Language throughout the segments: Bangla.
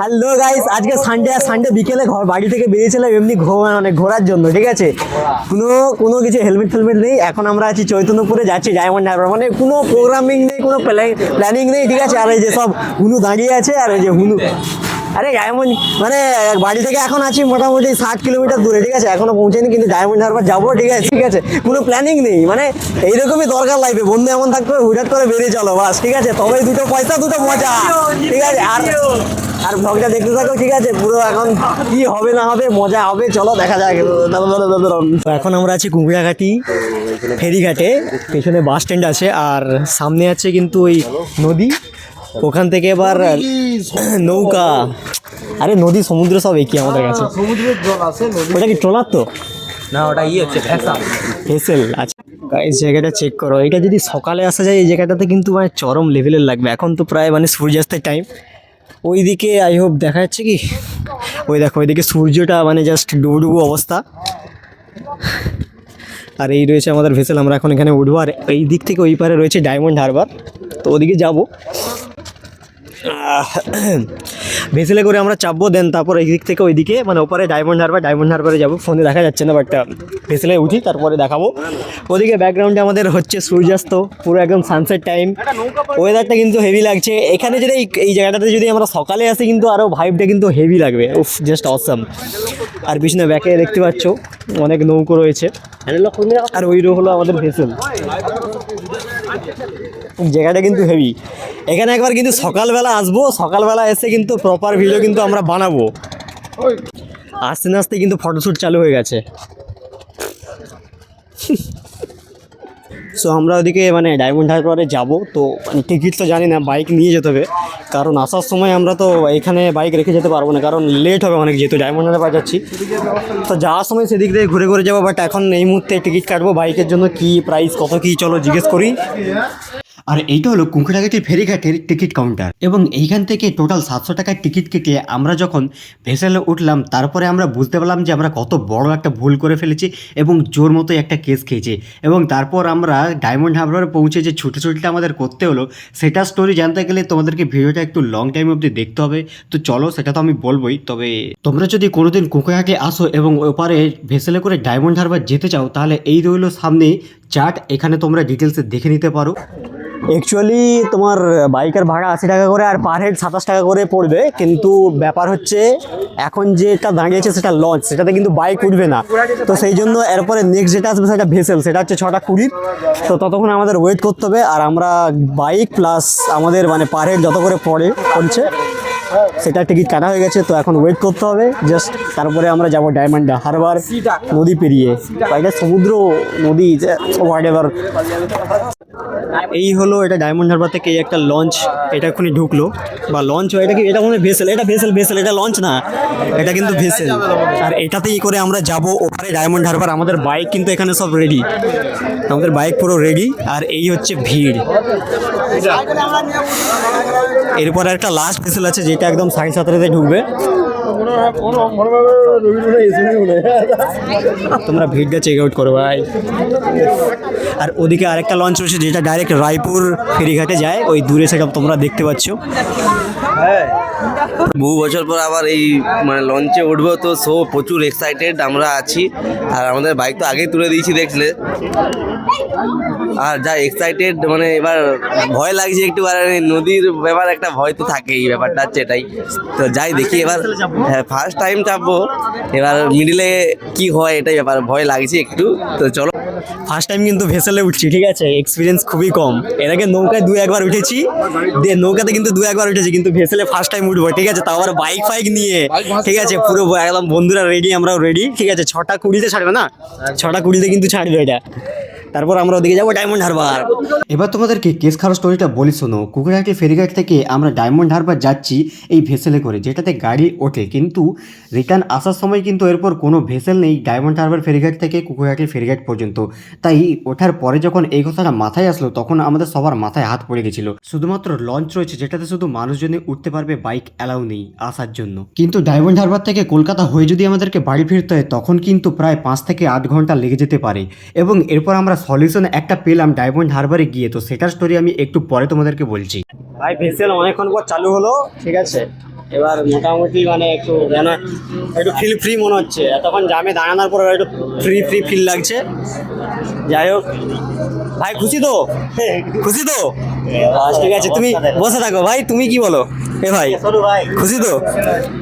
হ্যালো গাইস আজকে সানডে আর সানডে বিকেলে ঘর বাড়ি থেকে বেরিয়েছিলাম, এমনি মানে ঘোরার জন্য, ঠিক আছে? কোনো কোনো কিছু হেলমেট ফেলমেট নেই। এখন আমরা আছি চৈতন্যপুরে, যাচ্ছি ডায়মন্ড হারবার মানে কোনো প্রোগ্রামিং নেই, কোনো প্ল্যানিং নেই, ঠিক আছে? আর এই যে সব হুনু দাঁড়িয়ে আছে, আর এই যে হুনু আরে ডায়মন্ড মানে বাড়ি থেকে এখন আছি মোটামুটি ষাট কিলোমিটার দূরে, ঠিক আছে? এখনও পৌঁছাইনি কিন্তু ডায়মন্ড হারবার যাব, ঠিক আছে? ঠিক আছে, কোনো প্ল্যানিং নেই মানে এইরকমই দরকার লাইফে বন্ধু এমন থাকতে হবে হুটাট করে বেরিয়ে চলো, বাস, ঠিক আছে? তবে দুটো পয়সা, দুটো মজা, ঠিক আছে? আর আর ব্লগটা দেখতে থাকো, ঠিক আছে? পুরো এখন কি হবে, না হবে, মজা হবে, চলো, দেখা যাক। এখন আমরা আছি কুকুরাঘাটি ফেরিঘাটে। পেছনে বাস স্ট্যান্ড আছে, আর সামনে আছে কিন্তু ওই নদী। ওখান থেকে এবার নৌকা। আরে নদী সমুদ্র সব একই আমাদের কাছে। সমুদ্রের জল আছে ওটা কি ট্রলার তো? না ওটা ইয়ে হচ্ছে ভেসা ভেসেল আচ্ছা। এই জায়গাটা চেক করো। এটা যদি সকালে আসা যায় এই জায়গাটাতে কিন্তু মানে চরম লেভেলের লাগবে। এখন তো প্রায় মানে সূর্যাস্তের টাইম ওইদিকে আই হোপ দেখা যাচ্ছে কি? ওই দেখো ওইদিকে সূর্যটা মানে জাস্ট ডুবো ডুবো অবস্থা। আর এই রয়েছে আমাদের ভেসেল। আমরা এখন এখানে উঠবো। আর এই দিক থেকে ওই পারে রয়েছে ডায়মন্ড হারবার তো ওদিকে যাব। ভেসেলে করে আমরা চাপবো দেন তারপর এই দিক থেকে ওইদিকে মানে ওপারে ডায়মন্ড হারবার ডায়মন্ড হারবারে যাব। ফোনে দেখা যাচ্ছে না বাট ভেসেলে উঠি, তারপরে দেখাবো। ওদিকে ব্যাকগ্রাউন্ডে আমাদের হচ্ছে সূর্যাস্ত, পুরো একদম সানসেট টাইম ওয়েদারটা কিন্তু হেভি লাগছে। এখানে যদি এই- জায়গাটাতে যদি আমরা সকালে আসি, কিন্তু আরও ভাইবটা কিন্তু হেভি লাগবে। উফ জাস্ট অসম আর পিছনে ব্যাকে দেখতে পাচ্ছ, অনেক নৌকো রয়েছে। আর ওই রো হলো আমাদের ভেসেল। জায়গাটা কিন্তু হেভি এখানে একবার কিন্তু সকালবেলা আসব সকালবেলা এসে কিন্তু প্রপার ভিডিও কিন্তু আমরা বানাবো। আস্তে না আস্তে কিন্তু ফটোশ্যুট চালু হয়ে গেছে। সো আমরা ওদিকে মানে ডায়মন্ড হারবারে যাব তো মানে টিকিট তো জানি না বাইক নিয়ে যেতে হবে। কারণ আসার সময় আমরা তো এখানে বাইক রেখে যেতে পারব না কারণ লেট হবে অনেক যেহেতু ডায়মন্ড হারবার যাচ্ছি তো যাওয়ার সময় সেদিক দিয়ে ঘুরে ঘুরে যাব বাট এখন এই মুহূর্তে টিকিট কাটবো বাইকের জন্য কি প্রাইস কত কি চলো জিজ্ঞেস করি। আর এইটা হলো কুঙ্কুরাঘাটের ফেরিঘাটের টিকিট কাউন্টার। এবং এইখান থেকে টোটাল সাতশো টাকার টিকিট কেটে আমরা যখন ভেসেলে উঠলাম, তারপরে আমরা বুঝতে পারলাম যে আমরা কত বড় একটা ভুল করে ফেলেছি এবং জোর মতো একটা কেস খেয়েছি। এবং তারপর আমরা ডায়মন্ড হারবারে পৌঁছে যে ছুটোছুটিটা আমাদের করতে হলো, সেটা স্টোরি জানতে গেলে তোমাদেরকে ভিডিওটা একটু লং টাইম অবধি দেখতে হবে। তো চলো, সেটা তো আমি বলবোই। তবে তোমরা যদি কোনোদিন কুকুরাঘাটে আসো এবং ওপারে ভেসেলে করে ডায়মন্ড হারবার যেতে চাও, তাহলে এই রইল সামনে চার্ট এখানে তোমরা ডিটেলসে দেখে নিতে পারো। অ্যাকচুয়ালি তোমার বাইকের ভাড়া আশি টাকা করে আর পার হেড সাতাশ টাকা করে পড়বে। কিন্তু ব্যাপার হচ্ছে, এখন যেটা দাঁড়িয়েছে সেটা লঞ্চ সেটাতে কিন্তু বাইক উঠবে না। তো সেই জন্য এরপরে নেক্সট যেটা আসবে সেটা ভেসেল সেটা হচ্ছে ছটা কুড়ির তো ততক্ষণ আমাদের ওয়েট করতে হবে আর আমরা বাইক প্লাস আমাদের মানে পার হেড যত করে পড়ে, পড়ছে, সেটা টিকিট কাটা হয়ে গেছে। তো এখন ওয়েট করতে হবে জাস্ট তারপরে আমরা যাব ডায়মন্ড হারবার নদী পেরিয়ে। এটা সমুদ্র, নদী হোয়াট এভার এই হলো এটা ডায়মন্ড হারবার থেকে একটা লঞ্চ এটা এখনই ঢুকলো। বা লঞ্চ এটা কি, এটা মনে ভেসেল এটা ভেসেল ভেসেল এটা লঞ্চ না, এটা কিন্তু ভেসেল আর এটাতেই করে আমরা যাব ওপারে ডায়মন্ড হারবার আমাদের বাইক কিন্তু এখানে সব রেডি আমাদের বাইক পুরো রেডি আর এই হচ্ছে ভিড়। এরপর একটা লাস্ট ভেসেল আছে, যেটা একদম সাড়ে সাতটাতে ঢুকবে। তোমরা ভিড়টা চেক আউট করো, ভাই। আর ওদিকে আরেকটা লঞ্চ রয়েছে, যেটা রায়পুর ফেরিঘাটে যায়, ওই দূরে সেটা তোমরা দেখতে পাচ্ছ। বহু বছর পর আবার এই মানে লঞ্চে উঠবো তো সো প্রচুর এক্সাইটেড আমরা আছি। আর আমাদের বাইক তো আগেই তুলে দিয়েছি, দেখলে। আর যা এক্সাইটেড মানে এবার ভয় লাগছে একটু, আর নদীর ব্যাপার একটা ভয় তো থাকেই ব্যাপারটা হচ্ছে এটাই। তো যাই দেখি এবার হ্যাঁ ফার্স্ট টাইম চাপবো, এবার মিডিলে কি হয় এটাই ব্যাপার, ভয় লাগছে একটু। তো চলো। ফার্স্ট টাইম কিন্তু ভেসেলে উঠছি, ঠিক আছে? এক্সপিরিয়েন্স খুবই কম। এর আগে নৌকায় দু একবার উঠেছি দিয়ে নৌকাতে কিন্তু দু একবার উঠেছি, কিন্তু ভেসেলে ফার্স্ট টাইম উঠবো, ঠিক আছে? তাও আবার বাইক ফাইক নিয়ে, ঠিক আছে? পুরো একদম বন্ধুরা রেডি আমরাও রেডি ঠিক আছে? ছটা কুড়িতে ছাড়বে না? ছটা কুড়িতে কিন্তু ছাড়বে এটা। তারপর আমরা ওদিকে যাব ডায়মন্ড হারবার এবার তোমাদেরকে কেস খারাপ স্টোরিটা বলি শোনো কুকুরহাটি ফেরিঘাট থেকে আমরা ডায়মন্ড হারবার যাচ্ছি এই ভেসেলে করে, যেটাতে গাড়ি ওঠে। কিন্তু রিটার্ন আসার সময় কিন্তু এরপর কোনো ভেসেল নেই ডায়মন্ড হারবার ফেরিঘাট থেকে কুকুরহাটি ফেরিঘাট পর্যন্ত। তাই ওঠার পরে যখন এই কথাটা মাথায় আসলো, তখন আমাদের সবার মাথায় হাত পড়ে গেছিল। শুধুমাত্র লঞ্চ রয়েছে, যেটাতে শুধু মানুষজনই উঠতে পারবে বাইক অ্যালাউ নেই আসার জন্য। কিন্তু ডায়মন্ড হারবার থেকে কলকাতা হয়ে যদি আমাদেরকে বাড়ি ফিরতে হয়, তখন কিন্তু প্রায় পাঁচ থেকে আট ঘণ্টা লেগে যেতে পারে। এবং এরপর আমরা সলিউশন একটা পেলাম ডায়মন্ড হারবারে গিয়ে। তো সেটার স্টোরি আমি একটু পরে তোমাদেরকে বলছি। ভাই ভেসেল অনেকক্ষণ পর চালু হলো ঠিক আছে? এবার মোটামুটি মানে একটু মনে একটু ফিল ফ্রি মনে হচ্ছে। এতক্ষণ জামে দাঁড়ানোর পর একটু ফ্রি ফ্রি ফিল লাগছে। যাই হোক ভাই খুশি তো? খুশি তো? আচ্ছা, ঠিক আছে তুমি বসে থাকো। ভাই তুমি কি বলো? এ ভাই খুশি তো?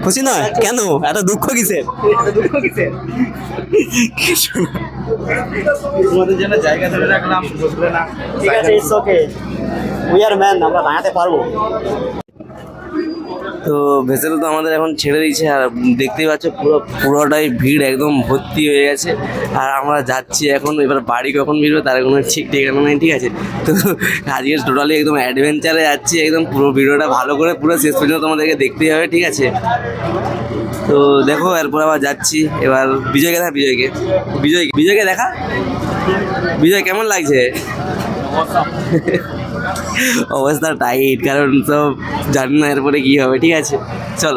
খুশি নয়? কেন? এত দুঃখ কিসের? দুঃখ কিসের? তোমাদের জন্য জায়গা ধরে রাখলাম বুঝলে না। ঠিক আছে it's okay we are man আমরা দাঁড়াতে পারব। তো ভেসেল তো আমাদের এখন ছেড়ে দিয়েছে আর দেখতেই পাচ্ছ পুরো পুরোটাই ভিড় একদম ভর্তি হয়ে গেছে। আর আমরা যাচ্ছি এখন এবার বাড়ি কখন ফিরবে তার কোনো ঠিক ঠিকানা নেই ঠিক আছে? তো আজকে টোটালি একদম অ্যাডভেঞ্চারে যাচ্ছি একদম পুরো ভিডিওটা ভালো করে পুরো শেষ পর্যন্ত তোমাদেরকে দেখতেই হবে ঠিক আছে? তো দেখো, এরপর আবার যাচ্ছি। এবার বিজয়কে দেখা, বিজয়কে। বিজয়, বিজয়কে দেখা? বিজয়, কেমন লাগছে? অবস্থা টাইট কারণ সব জানি না এরপরে কি হবে, ঠিক আছে? চল।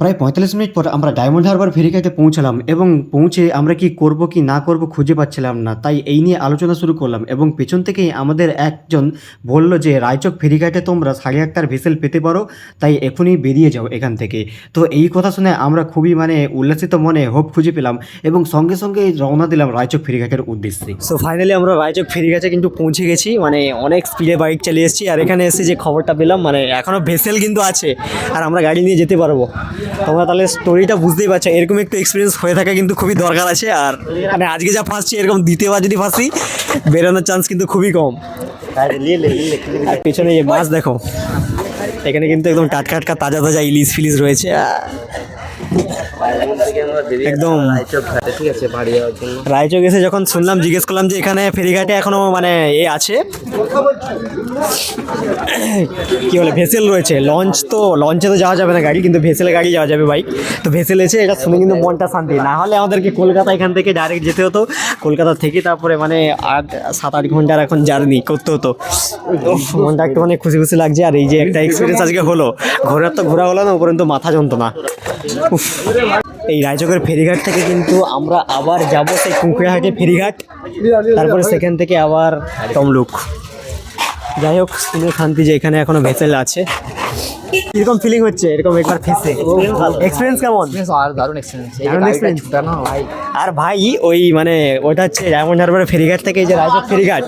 প্রায় পঁয়তাল্লিশ মিনিট পর আমরা ডায়মন্ড হারবার ফেরিঘাটে পৌঁছালাম এবং পৌঁছে আমরা কি করব কি না করব খুঁজে পাচ্ছিলাম না। তাই এই নিয়ে আলোচনা শুরু করলাম এবং পেছন থেকেই আমাদের একজন বলল যে, রায়চক ফেরিঘাটে তোমরা সাড়ে আটটার ভেসেল পেতে পারো, তাই এখনই বেরিয়ে যাও এখান থেকে। তো এই কথা শুনে আমরা খুবই মানে উল্লাসিত মনে হোপ খুঁজে পেলাম এবং সঙ্গে সঙ্গে রওনা দিলাম রায়চক ফেরিঘাটের উদ্দেশ্যে। সো ফাইনালি আমরা রায়চক ফেরি গেছে কিন্তু পৌঁছে গেছি মানে অনেক স্পিডে বাইক চালিয়ে এসেছি। আর এখানে এসে যে খবরটা পেলাম মানে এখনও ভেসেল কিন্তু আছে, আর আমরা গাড়ি নিয়ে যেতে পারব। তোমরা তাহলে স্টোরিটা বুঝতেই পারছ। এরকম একটু এক্সপিরিয়েন্স হয়ে থাকা কিন্তু খুবই দরকার আছে। আর মানে আজকে যা ফাঁসছি, এরকম দ্বিতীয়বার যদি ফাঁসি বেরোনোর চান্স কিন্তু খুবই কম। আর পেছনে যে মাছ দেখো, এখানে কিন্তু একদম টাটকা টাটকা, তাজা তাজা ইলিশ ফিলিশ রয়েছে। একদম। রায়চক এসে যখন শুনলাম, জিজ্ঞেস করলাম যে এখানে ফেরিঘাটে এখনও মানে এ আছে? কি বলে, ভেসেল রয়েছে। লঞ্চ তো, লঞ্চে তো যাওয়া যাবে না গাড়ি, কিন্তু ভেসেলে গাড়ি যাওয়া যাবে বাইক। তো ভেসেল এসে এটা শুনে কিন্তু মনটা শান্তি। না হলে আমাদেরকে কলকাতা এখান থেকে ডাইরেক্ট যেতে হতো। কলকাতা থেকে তারপরে মানে আট, সাত, আট ঘণ্টার এখন জার্নি করতে হতো। মনটা একটু মানে খুশি খুশি লাগছে। আর এই যে একটা এক্সপিরিয়েন্স আজকে হলো। ঘোরার তো ঘোরা হলো না, উপরন্ত মাথা যন্ত্রণা। এই রায়চকের ফেরিঘাট থেকে কিন্তু আমরা আবার যাব সেই কুঁকড়াহাটে ফেরিঘাট। তারপরে সেখান থেকে আবার তমলুক। যাই হোক শুনে শান্তি যে এখানে এখনও ভেসেল আছে কীরকম ফিলিং হচ্ছে? এরকম একবার ফেসে এক্সপিরিয়েন্স কেমন? আর দারুণ এক্সপিরিয়েন্স দারুণ। ভাই। আর ভাই ওই মানে ওটা হচ্ছে ডায়মন্ড হারবারের ফেরিঘাট থেকে এই যে রায়চক ফেরিঘাট।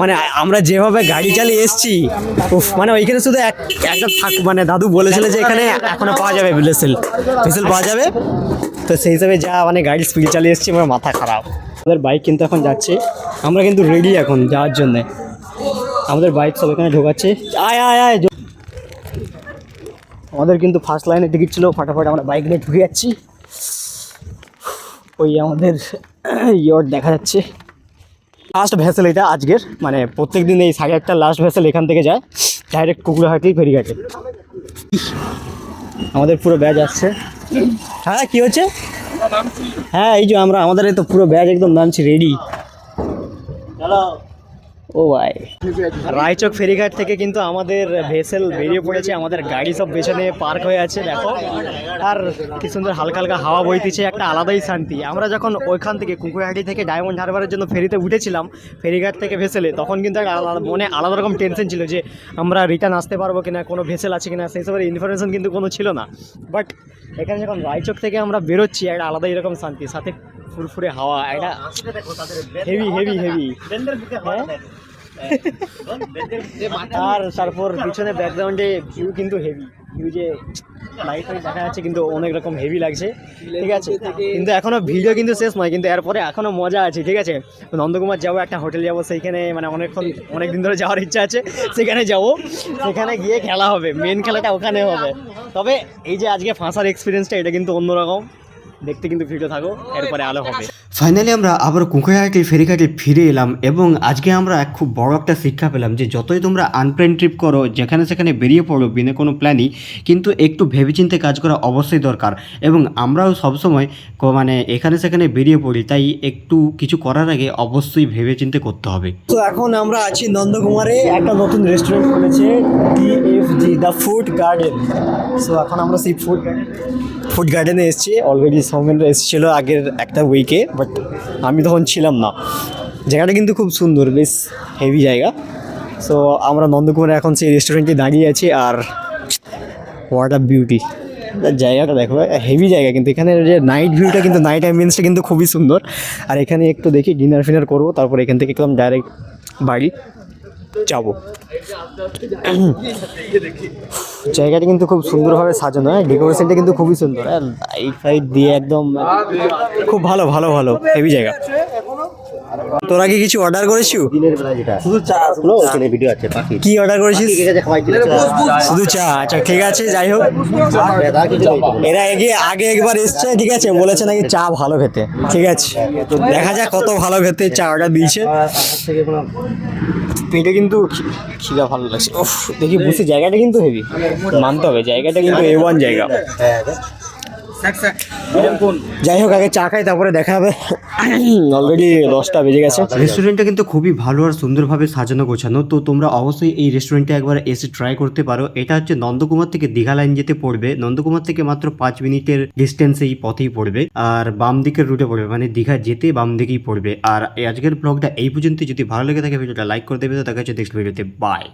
মানে আমরা যেভাবে গাড়ি চালিয়ে এসেছি উফ মানে ওইখানে শুধু এক একটা থাক মানে দাদু বলেছিল যে এখানে এখনও পাওয়া যাবে ভেসেল ভেসেল পাওয়া যাবে। তো সেই হিসাবে যা মানে গাড়ির স্পিড চালিয়ে এসেছি আমার মাথা খারাপ। আমাদের বাইক কিন্তু এখন যাচ্ছে। আমরা কিন্তু রেডি এখন যাওয়ার জন্যে। আমাদের বাইক সব এখানে ঢোকাচ্ছে। আয় আয় আয় আমাদের কিন্তু ফার্স্ট লাইনে টিকিট ছিল, ফটাফট আমরা বাইক নিয়ে ঢুকে যাচ্ছি। ওই আমাদের ইয়র দেখা যাচ্ছে। লাস্ট ভেসেল এটা আজকের মানে প্রত্যেক দিন এই সাড়ে আটটা লাস্ট ভেসেল এখান থেকে যায় ডাইরেক্ট কুকুরহাটি ফেরিঘাটে। আমাদের পুরো ব্যাজ আসছে। হ্যাঁ কি হচ্ছে? হ্যাঁ এই যে আমরা, আমাদের এই তো পুরো ব্যাজ একদম নামছি রেডি ও ভাই। রায়চক ফেরিঘাট থেকে কিন্তু আমাদের ভেসেল বেরিয়ে পড়েছে আমাদের গাড়ি সব পেছনে পার্ক হয়ে আছে দেখো। আর কি সুন্দর হালকা হালকা হাওয়া বইতেছে একটা আলাদাই শান্তি। আমরা যখন ওইখান থেকে কুকুরহাটি থেকে ডায়মন্ড হারবারের জন্য ফেরিতে উঠেছিলাম ফেরিঘাট থেকে ভেসেলে তখন কিন্তু একটা মনে আলাদা রকম টেনশন ছিল যে আমরা রিটার্ন আসতে পারব কিনা কোনো ভেসেল আছে কিনা সেই সবের ইনফরমেশন কিন্তু কোনো ছিল না। বাট এখানে যখন রায়চক থেকে আমরা বেরোচ্ছি একটা আলাদাই এরকম শান্তি সাথে ফুরফুরে হাওয়া একটা হেভি হেভি হেভি আর তারপর পিছনে ব্যাকগ্রাউন্ডে ভিউ কিন্তু হেভি ভিউ যে লাইট দেখা যাচ্ছে কিন্তু অনেক রকম হেভি লাগছে। ঠিক আছে? কিন্তু এখনও ভিডিও কিন্তু শেষ নয়, কিন্তু এরপরে এখনও মজা আছে, ঠিক আছে? নন্দকুমার যাব একটা হোটেল যাব, সেইখানে মানে অনেকক্ষণ অনেক দিন ধরে যাওয়ার ইচ্ছা আছে সেখানে যাব। সেখানে গিয়ে খেলা হবে মেন খেলাটা ওখানে হবে। তবে এই যে আজকে ফাঁসার এক্সপিরিয়েন্সটা এটা কিন্তু অন্যরকম। দেখতে কিন্তু ভিডিও থাকো এরপরে আলো হবে। ফাইনালি আমরা আবার কুকুরহাটি ফেরিঘাটে ফিরে এলাম এবং আজকে আমরা এক খুব বড় একটা শিক্ষা পেলাম যে যতই তোমরা আনপ্ল্যান ট্রিপ করো যেখানে সেখানে বেরিয়ে পড়ো বিনা কোনো প্ল্যানই কিন্তু একটু ভেবেচিন্তে কাজ করা অবশ্যই দরকার। এবং আমরাও সবসময় মানে এখানে সেখানে বেরিয়ে পড়ি তাই একটু কিছু করার আগে অবশ্যই ভেবেচিন্তে করতে হবে। তো এখন আমরা আছি নন্দকুমারে একটা নতুন রেস্টুরেন্ট খুলেছে DFG the food garden so এখন আমরা সেই ফুড ফুড গার্ডেনে এসেছি অলরেডি সৌমেনরা এসেছিল আগের একটা উইকে বাট আমি তখন ছিলাম না। জায়গাটা কিন্তু খুব সুন্দর, বেশ হেভি জায়গা। সো আমরা নন্দকুমারে এখন সেই রেস্টুরেন্টে দাঁড়িয়ে আছি, আর হোয়াট আ বিউটি জায়গাটা দেখো হেভি জায়গা কিন্তু। এখানে যে নাইট ভিউটা কিন্তু নাইট অ্যাম্বিয়েন্সটা কিন্তু খুবই সুন্দর। আর এখানে একটু দেখি ডিনার ফিনার করব, তারপর এখান থেকে একদম ডাইরেক্ট বাড়ি। যাব জায়গাটা কিন্তু খুব সুন্দরভাবে সাজানো হ্যাঁ ডেকোরেশনটা কিন্তু খুবই সুন্দর হ্যাঁ লাইট ফাইট দিয়ে একদম খুব ভালো ভালো ভালো হেভি জায়গা তোরা কি কিছু অর্ডার করেছিস শুধু চা ওখানে ভিডিও আছে পাখি কি অর্ডার করেছিস ঠিক আছে খাওয়াই শুধু চা আচ্ছা ঠিক আছে যাই হোক এরা আগে আগে একবার এসছে ঠিক আছে বলেছে নাকি চা ভালো খেতে ঠিক আছে দেখা যাক কত ভালো খেতে চা অর্ডার দিয়েছে থেকে কোনো পেটে কিন্তু খিদা ভালো লাগছে। দেখি বুঝছি জায়গাটা কিন্তু হেভি মানতে হবে, জায়গাটা কিন্তু এ ওয়ান জায়গা। যাই হোক আগে চা খাই তারপরে দেখা হবে। অলরেডি দশটা বেজে গেছে। রেস্টুরেন্টটা কিন্তু খুবই ভালো আর সুন্দরভাবে সাজানো গোছানো। তো তোমরা অবশ্যই এই রেস্টুরেন্টে একবার এসে ট্রাই করতে পারো। এটা হচ্ছে নন্দকুমার থেকে দীঘা লাইন যেতে পড়বে। নন্দকুমার থেকে মাত্র পাঁচ মিনিটের ডিস্টেন্সে এই পথেই পড়বে। আর বাম দিকের রুটে পড়বে মানে দীঘা যেতে বাম দিকেই পড়বে। আর এই আজকের ব্লগটা এই পর্যন্ত যদি ভালো লেগে থাকে ভিডিওটা লাইক করে দেবে। তো দেখা হচ্ছে নেক্সট ভিডিওতে বাই